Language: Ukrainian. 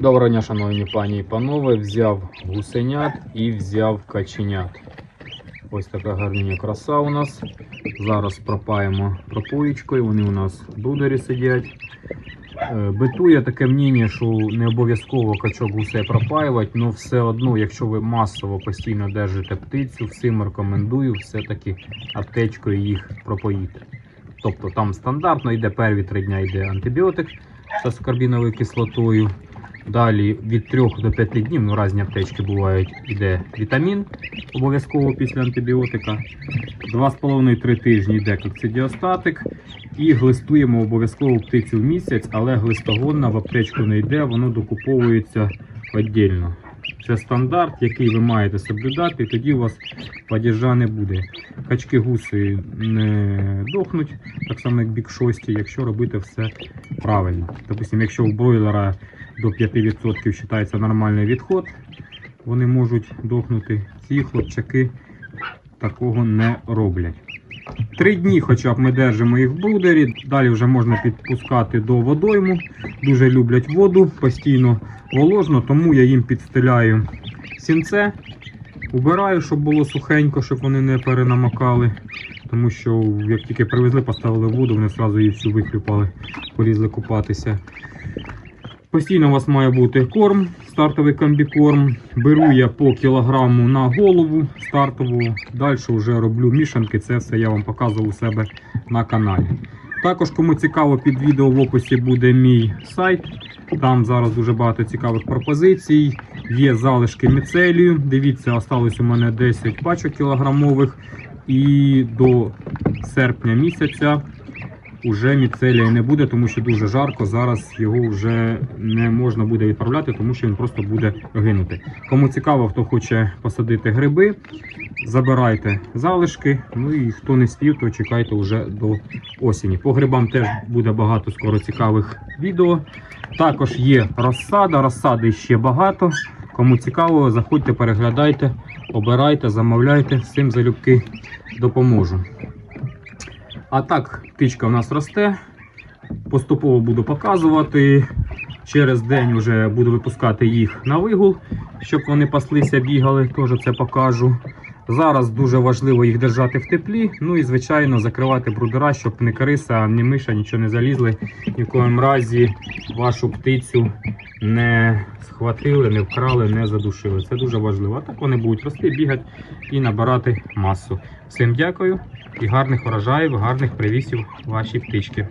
Доброго дня, шановні пані і панове. Взяв гусенят і взяв каченят. Ось така гарнення краса у нас. Зараз пропаємо пропоїчкою. Вони у нас в брудері сидять. Е, Битує таке мнення, що не обов'язково качок гусей пропаювати, але все одно, якщо ви масово постійно держите птицю, всім рекомендую все-таки аптечкою їх пропоїти. Тобто там стандартно йде перві три дня йде антибіотик з аскорбіновою кислотою. Далі від 3 до 5 днів, ну різні аптечки бувають, йде вітамін обов'язково після антибіотика. 2,5-3 тижні йде кокцидіостатик. І глистуємо обов'язково птицю в місяць, але глистогонна в аптечку не йде, воно докуповується віддільно. Це стандарт, який ви маєте соблюдати, і тоді у вас падіжа не буде. Качки гуси не дохнуть, так само як бік 6, якщо робити все правильно. Допустим, якщо у бройлера до 5% вважається нормальний відход, вони можуть дохнути. Ці хлопчаки такого не роблять. Три дні хоча б ми держимо їх в брудері, далі вже можна підпускати до водойму. Дуже люблять воду, постійно воложно, тому я їм підстеляю сінце, убираю, щоб було сухенько, щоб вони не перенамокали. Тому що як тільки привезли, поставили воду, вони одразу її всю вихлюпали, полізли купатися. Постійно у вас має бути корм, стартовий комбікорм. Беру я по кілограму на голову стартову. Далі вже роблю мішанки. Це все я вам показував у себе на каналі. Також, кому цікаво, під відео в описі буде мій сайт. Там зараз дуже багато цікавих пропозицій. Є залишки міцелію. Дивіться, осталось у мене 10 пачок кілограмових. І до серпня місяця уже міцелія не буде, тому що дуже жарко. Зараз його вже не можна буде відправляти, тому що він просто буде гинути. Кому цікаво, хто хоче посадити гриби, забирайте залишки. Ну і хто не спів, то чекайте вже до осені. По грибам теж буде багато скоро цікавих відео. Також є розсада, розсади ще багато. Кому цікаво, заходьте, переглядайте, обирайте, замовляйте, всім залюбки допоможу. А так, птичка у нас росте. Поступово буду показувати. Через день вже буду випускати їх на вигул, щоб вони паслися, бігали, теж це покажу. Зараз дуже важливо їх держати в теплі. Ну і, звичайно, закривати брудера, щоб ні криса, ні миша нічого не залізли. Ні в коєму разі вашу птицю не схватили, не вкрали, не задушили. Це дуже важливо. А так вони будуть рости, бігати і набирати масу. Всім дякую і гарних урожаїв, гарних привісів вашій птички.